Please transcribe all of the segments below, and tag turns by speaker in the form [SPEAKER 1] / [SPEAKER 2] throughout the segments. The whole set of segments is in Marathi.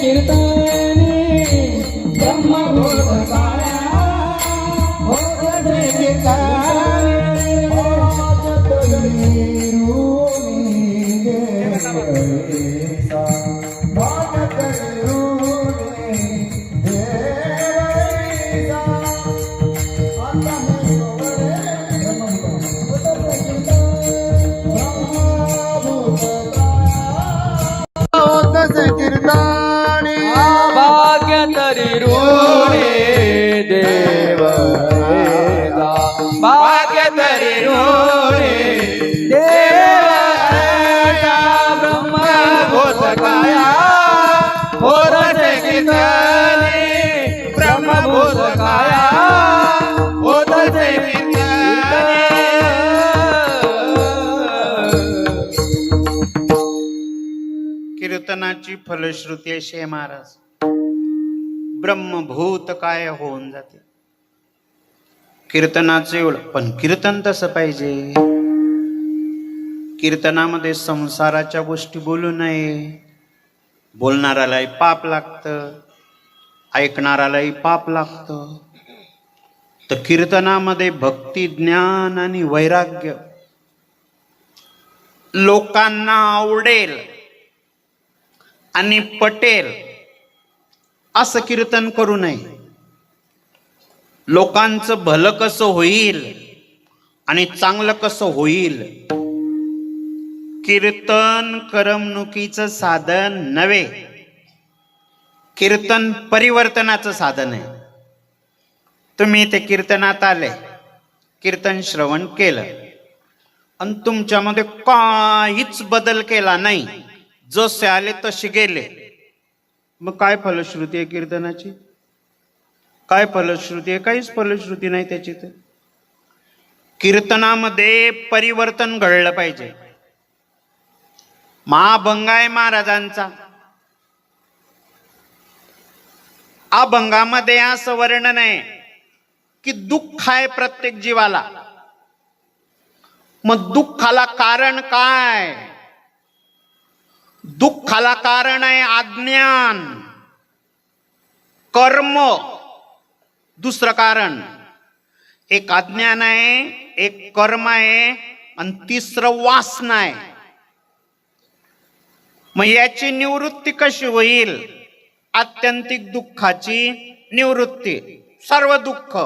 [SPEAKER 1] कीर्तन. ब्रह्मभूत
[SPEAKER 2] काया
[SPEAKER 3] कीर्तनाची फलश्रुती अशी आहे महाराज. ब्रह्मभूत काय होऊन जाते. कीर्तनाचं एवढं पण कीर्तन तसं पाहिजे. कीर्तनामध्ये संसाराच्या गोष्टी बोलू नये. बोलणाऱ्यालाही पाप लागतं ऐकणाऱ्यालाही पाप लागतं. तर कीर्तनामध्ये भक्ती ज्ञान आणि वैराग्य लोकांना आवडेल आणि पटेल असं कीर्तन करू नये. लोकांचं भलं कसं होईल आणि चांगलं कसं होईल कीर्तन करमणुकीचं साधन नव्हे. कीर्तन परिवर्तनाचं साधन आहे. तुम्ही ते कीर्तनात आले. कीर्तन श्रवण केलं. आणि तुमच्यामध्ये काहीच बदल केला नाही. जसे आले तसे गेले. मग काय फलश्रुती आहे कीर्तनाची? काय फलश्रुती आहे? काहीच फलश्रुती नाही त्याची तर. कीर्तनामध्ये परिवर्तन घडलं पाहिजे. महाभंगाय महाराजांचा. अभंगामध्ये असं वर्णन आहे की दुःख आहे प्रत्येक जीवाला. मग दुःखाला कारण काय? दुःखाला कारण आहे अज्ञान. कर्म. दुसरं कारण. एक अज्ञान आहे एक कर्म आहे आणि तिसरं वासना आहे. मग याची निवृत्ती कशी होईल? आत्यंतिक दुःखाची निवृत्ती. सर्व दुःख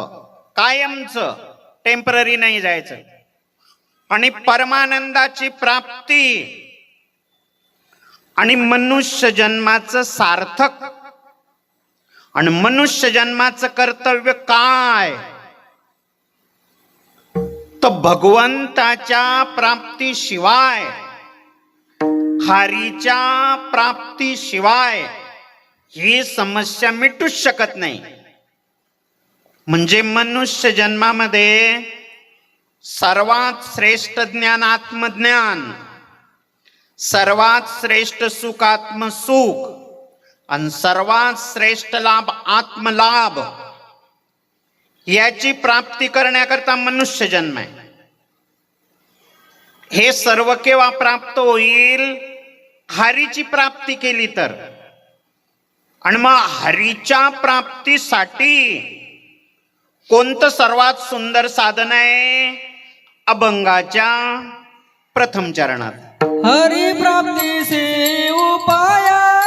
[SPEAKER 3] कायमचं टेंपररी नाही जायचं. आणि परमानंदाची प्राप्ती आणि मनुष्य जन्माचं सार्थक. आणि मनुष्य जन्माचं कर्तव्य काय? तर भगवंताच्या प्राप्तीशिवाय हारीच्या प्राप्तीशिवाय ही समस्या मिटूच शकत नाही. म्हणजे मनुष्य जन्मामध्ये सर्वात श्रेष्ठ ज्ञान आत्मज्ञान सर्वात श्रेष्ठ सुख आत्मसुख आणि सर्वात श्रेष्ठ लाभ आत्मलाभ याची प्राप्ती करण्याकरता मनुष्य जन्म आहे. हे सर्व केव्हा प्राप्त होईल? हरीची प्राप्ती केली तर. आणि मग हरीच्या प्राप्तीसाठी कोणतं सर्वात सुंदर साधन आहे? अभंगाच्या प्रथम चरणात.
[SPEAKER 2] हरी प्राप्तीचे उपाया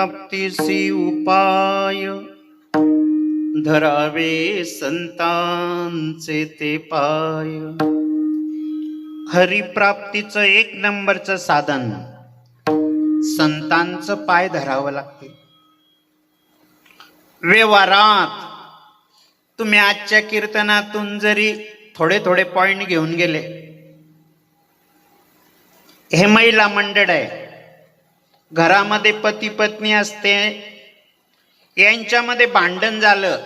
[SPEAKER 3] प्राप्तीसी उपाय। धरावे संतांचे ते पाय। हरिप्राप्तीचं एक नंबरचं साधन. संतांचं पाय धरावं लागते. व्यवहारात तुम्ही आजच्या कीर्तनातून जरी थोडे थोडे पॉइंट घेऊन गेले हे महिला मंडळ आहे. घरामध्ये पती पत्नी असते. यांच्यामध्ये भांडण झालं.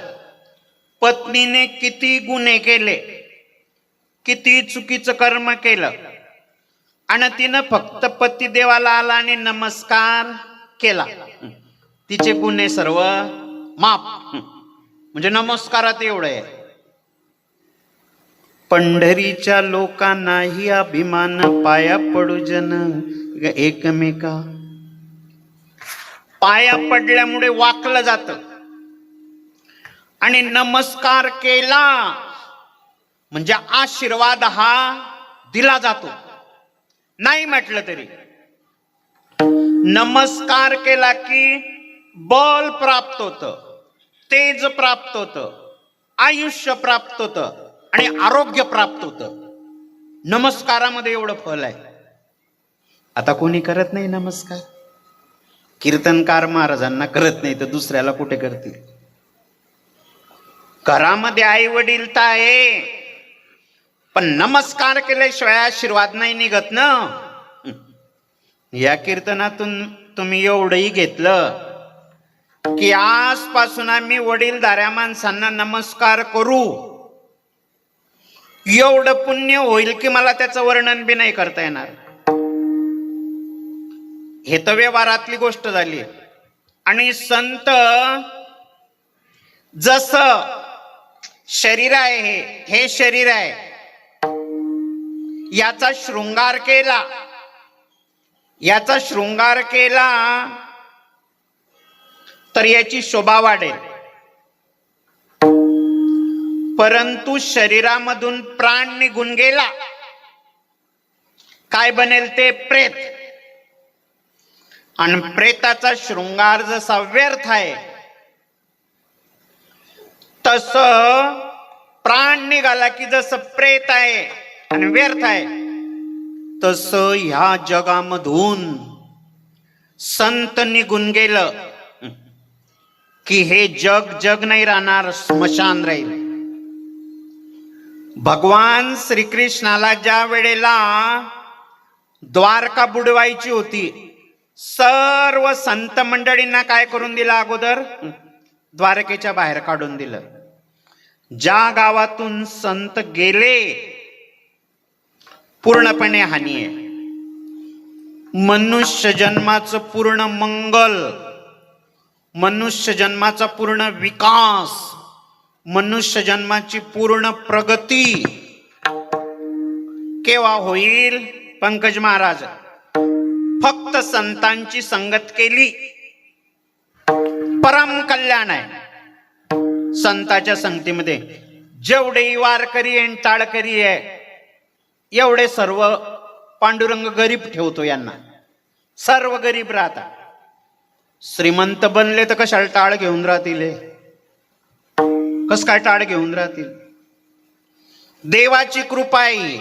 [SPEAKER 3] पत्नीने किती गुन्हे केले. किती चुकीचं कर्म केलं. आणि तिनं फक्त पती देवाला आला आणि नमस्कार केला. तिचे गुन्हे सर्व माफ. म्हणजे नमस्कारात एवढं आहे. पंढरीच्या लोकांनाही अभिमान पाया पडू जन एकमेका पाया पडल्यामुळे वाकलं जात. आणि नमस्कार केला म्हणजे आशीर्वाद हा दिला जातो. नाही म्हटलं तरी. नमस्कार केला की बल प्राप्त होत तेज प्राप्त होतं आयुष्य प्राप्त होत आणि आरोग्य प्राप्त होतं. नमस्कारामध्ये एवढं फल आहे. आता कोणी करत नाही नमस्कार? कीर्तनकार महाराजांना करत नाही तर दुसऱ्याला कुठे करतील? घरामध्ये आई वडील तर आहे पण नमस्कार केल्याशिवाय आशीर्वाद नाही निघत ना. या कीर्तनातून तुम्ही एवढंही घेतलं की आजपासून आम्ही वडीलधाऱ्या माणसांना नमस्कार करू. एवढं पुण्य होईल की मला त्याचं वर्णन बी नाही करता येणार. हे तर व्यवहारातली गोष्ट झाली. आणि संत जस शरीर आहे हे हे शरीर आहे याचा शृंगार केला याचा शृंगार केला तर याची शोभा वाढेल. परंतु शरीरामधून प्राण निघून गेला. काय बनेल ते प्रेत. आणि प्रेताचा शृंगार जसा व्यर्थ आहे तस प्राण निघाला की जसं प्रेत आहे आणि व्यर्थ आहे तस ह्या जगामधून संत निघून गेलं की हे जग जग नाही राहणार स्मशान राहील. भगवान श्रीकृष्णाला ज्या वेळेला द्वारका बुडवायची होती सर्व संत मंडळींना काय करून दिलं अगोदर? द्वारकेच्या बाहेर काढून दिलं. ज्या गावातून संत गेले पूर्णपणे हानी आहे. मनुष्य जन्माचं पूर्ण मंगल मनुष्य जन्माचा पूर्ण विकास मनुष्य जन्माची पूर्ण प्रगती केव्हा होईल? पंकज महाराज फक्त संतांची संगत केली. परम कल्याण आहे. संताच्या संगतीमध्ये जेवढे वारकरी आणि टाळकरी आहे एवढे सर्व पांडुरंग गरीब ठेवतो यांना. सर्व गरीब राहतात. श्रीमंत बनले तर कशाला टाळ घेऊन राहतील कस काय टाळ घेऊन राहतील? देवाची कृपा आहे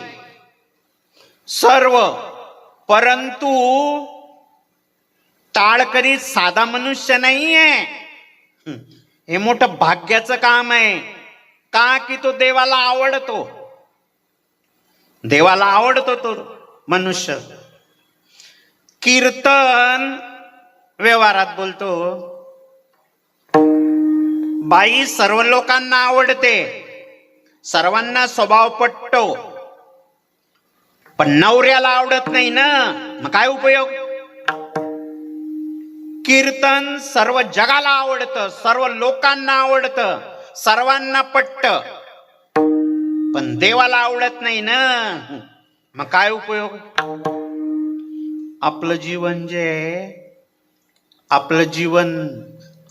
[SPEAKER 3] सर्व परंतु टाळकरी साधा मनुष्य नाहीये. हे मोठं भाग्याचं काम आहे. का की तो देवाला आवडतो? देवाला आवडतो तो मनुष्य. कीर्तन व्यवहारात बोलतो. बाई सर्व लोकांना आवडते. सर्वांना स्वभाव पटतो पण नवऱ्याला आवडत नाही ना. मग काय उपयोग? कीर्तन सर्व जगाला आवडतं सर्व लोकांना आवडतं सर्वांना पटत. पण देवाला आवडत नाही ना. मग काय उपयोग? आपलं जीवन जे आपलं जीवन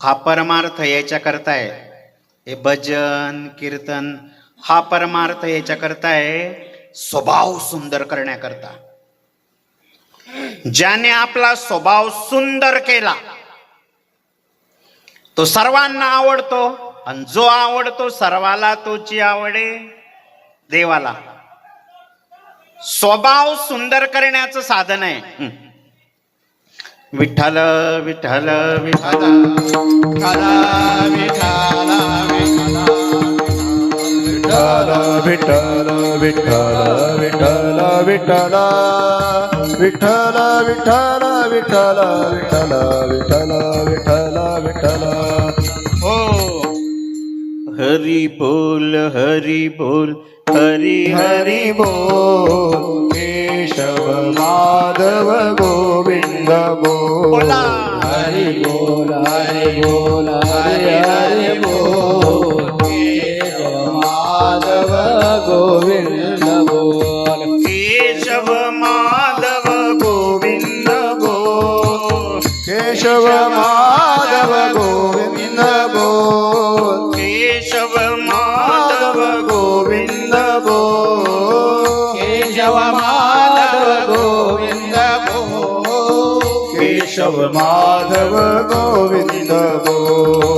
[SPEAKER 3] हा परमार्थ याच्या करताय हे भजन कीर्तन हा परमार्थ याच्या करताय स्वभाव सुंदर करण्याकरता. ज्याने आपला स्वभाव सुंदर केला तो सर्वांना आवडतो. आणि जो आवडतो सर्वाला तोची आवडे देवाला. स्वभाव सुंदर करण्याचं साधन आहे. विठ्ठल विठ्ठल विठ्ठल
[SPEAKER 1] विठ्ठल विठ्ठल विठ्ठल विठ्ठल विठ्ठल विठ्ठल विठ्ठल विठ्ठल विठ्ठल विठ्ठल विठ्ठल विठ्ठल
[SPEAKER 3] हो हरी बोल हरी बोल हरी हरी
[SPEAKER 1] हरी बोल केशव माधव गोविंद बोल
[SPEAKER 3] बोला
[SPEAKER 1] हरी बोल हरी बोल हरी हरी केशव माधव गोविंद बोल
[SPEAKER 3] केशव माधव गोविंद बोल
[SPEAKER 1] केशव माधव गोविंद बोल
[SPEAKER 3] केशव माधव
[SPEAKER 1] गोविंद बोल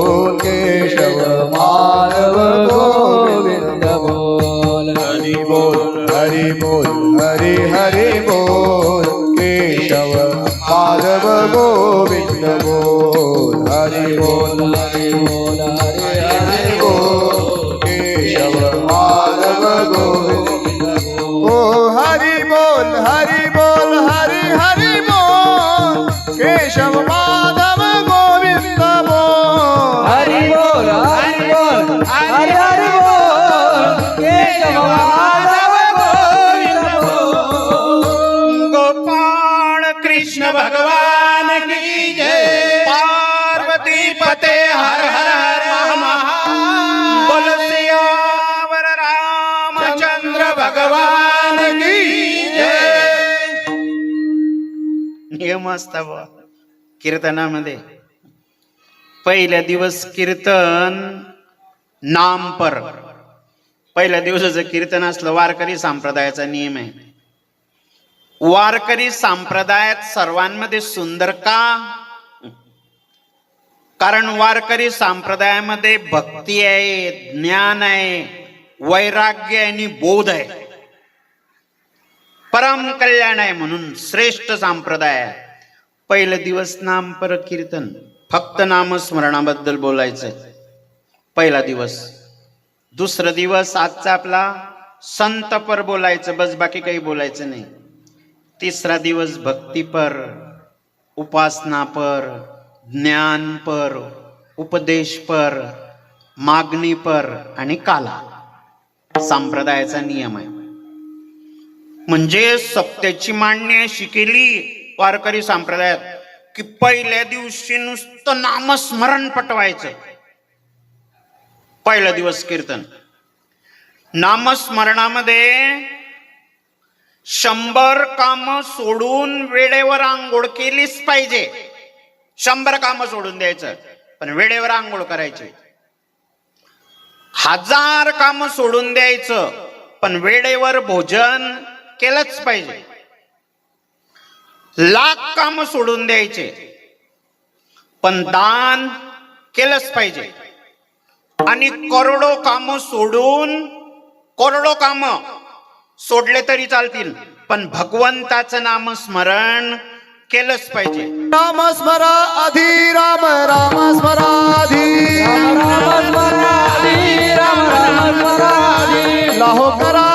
[SPEAKER 3] नियम कीर्तनामध्ये. पहिल्या दिवस कीर्तन नामपर. पहिल्या दिवसाचं कीर्तन असलं वारकरी संप्रदायाचा नियम आहे. वारकरी संप्रदायात सर्वांमध्ये सुंदर का? कारण वारकरी संप्रदायामध्ये भक्ती आहे ज्ञान आहे वैराग्य आणि बोध आहे. परम कल्याण आहे म्हणून श्रेष्ठ संप्रदाय आहे. पहिला दिवस नाम पर कीर्तन. फक्त नामस्मरणाबद्दल बोलायचंय. पहिला दिवस. दुसरा दिवस आजचा आपला संत पर बोलायचं बस बाकी काही बोलायचं नाही. तिसरा दिवस भक्तीपर उपासनापर ज्ञानपर उपदेशपर मागणीपर आणि काला. संप्रदायाचा नियम आहे. म्हणजे सत्याची मांडणी शिकेली वारकरी संप्रदायात की पहिल्या दिवशी नुसतं नामस्मरण पटवायचं. पहिला दिवस कीर्तन. नामस्मरणामध्ये शंभर काम सोडून वेळेवर आंघोळ केलीच पाहिजे. शंभर काम सोडून द्यायचं पण वेळेवर आंघोळ करायची. हजार काम सोडून द्यायचं पण वेळेवर भोजन केलंच पाहिजे. लाख काम सोडून द्यायचे. पण दान केलंच पाहिजे. आणि करोडो काम सोडून करोडो काम सोडले तरी चालतील पण भगवंताचं नाम स्मरण केलंच पाहिजे.
[SPEAKER 1] राम स्मरा आधी राम राम स्मरा आधी.
[SPEAKER 2] राम राम स्मराधी राम राम स्मराधी
[SPEAKER 1] लाहो करा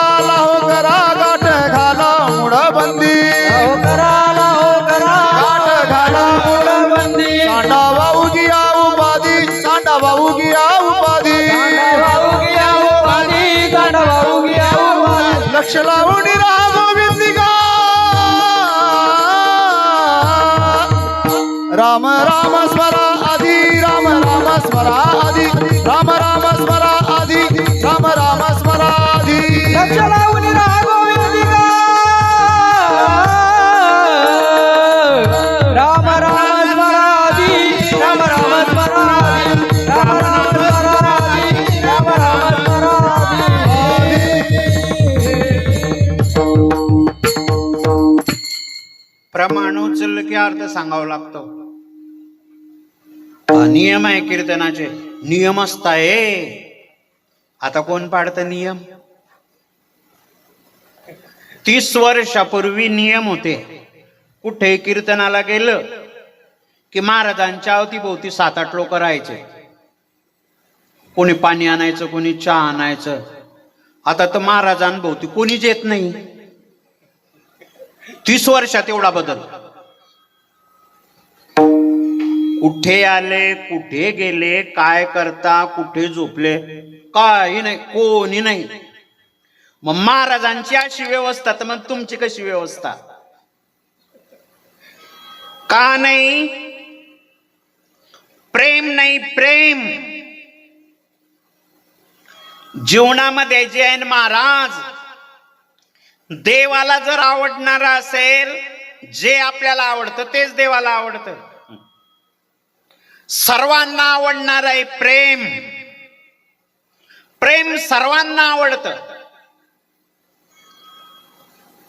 [SPEAKER 2] स्मराधी
[SPEAKER 3] की अर्थ सांगावा लागतो? नियम आहे कीर्तनाचे. नियम असताय आता कोण पाडतं नियम? तीस वर्षापूर्वी नियम होते. कुठे कीर्तनाला गेलं की महाराजांच्या अवतीभोवती सात आठ लोक राहायचे. कोणी पाणी आणायचं कोणी चहा आणायचं. आता तर महाराजांभोवती कोणीच येत नाही. तीस वर्षात एवढा बदल. कुठे आले कुठे गेले काय करता कुठे झोपले काही नाही कोणी नाही. मग महाराजांची अशी व्यवस्था तर मग तुमची कशी व्यवस्था? का नाही? प्रेम नाही प्रेम. जीवनामध्ये जैन महाराज देवाला जर आवडणार असेल जे आपल्याला आवडतं तेच देवाला आवडतं. सर्वांना आवडणार आहे प्रेम. प्रेम सर्वांना आवडतं.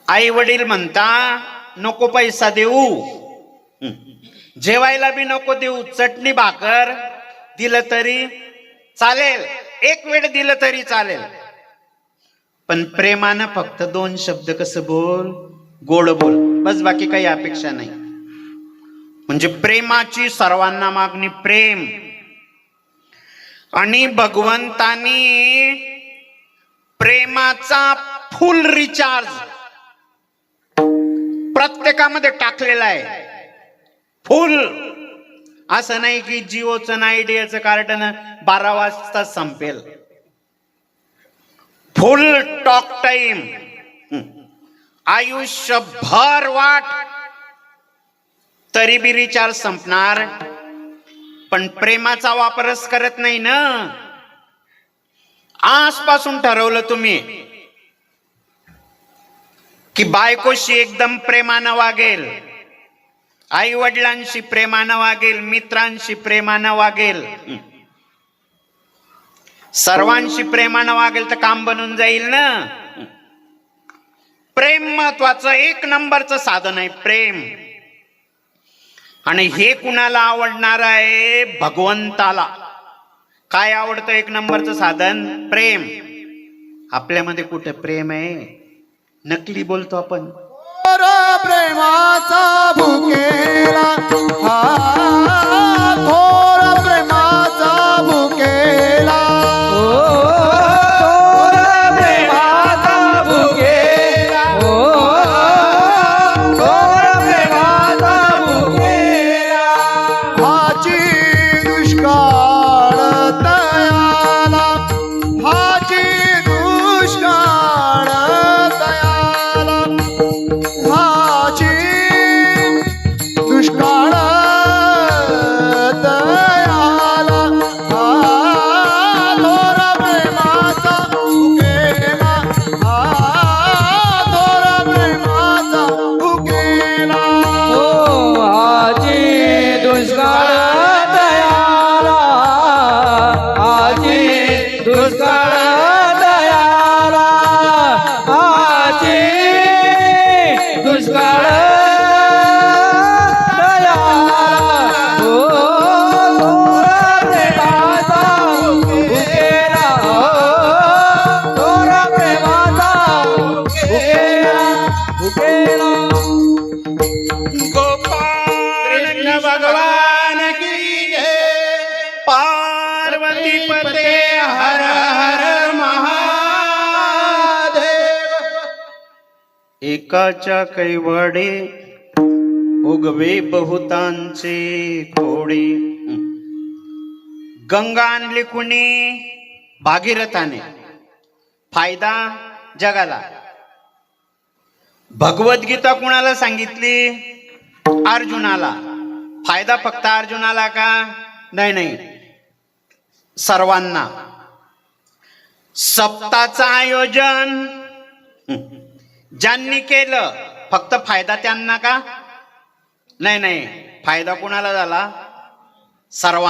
[SPEAKER 3] आई वडील म्हणता नको पैसा देऊ. जेवायला बी नको देऊ. चटणी भाकर दिलं तरी चालेल. एक वेळ दिलं तरी चालेल. पण प्रेमानं फक्त दोन शब्द कसं बोल? गोड बोल. बस बाकी काही अपेक्षा नाही. म्हणजे प्रेमाची सर्वांना मागणी प्रेम. आणि भगवंतानी प्रेमाचा फुल रिचार्ज प्रत्येकामध्ये टाकलेला आहे. फुल असं नाही की जिओचं ना आयडियाचं कार्टन बारा वाजता संपेल. फुल टॉक टाइम आयुष्यभर वाट तरी बी रिचार्ज संपणार. पण प्रेमाचा वापरच करत नाही ना. आजपासून ठरवलं तुम्ही की बायकोशी एकदम प्रेमानं वागेल. आई वडिलांशी प्रेमानं वागेल मित्रांशी प्रेमानं वागेल. सर्वांशी प्रेमानं वागेल तर काम बनून जाईल ना. प्रेम महत्वाचं एक नंबरचं साधन आहे प्रेम. आणि हे कुणाला आवडणार आहे? भगवंताला. काय आवडतं एक नंबरचं साधन? प्रेम. आपल्यामध्ये कुठे प्रेम आहे? नकली बोलतो आपण.
[SPEAKER 1] प्रेमाचा भुकेला. हा थोर प्रेमाचा भुकेला.
[SPEAKER 3] एकाच्या कैवडे. उगवे बहुतांचे कोडे. गंगा आणली कुणी? भागीरथाने. फायदा जगाला. भगवद्गीता कुणाला सांगितली? अर्जुनाला. फायदा फक्त अर्जुनाला का? नाही नाही. सर्वांना. सप्ताचं आयोजन. ज्यांनी केलं फक्त फायदा त्यांना का? नाही नाही. फायदा कुणाला झाला? सर्वांना.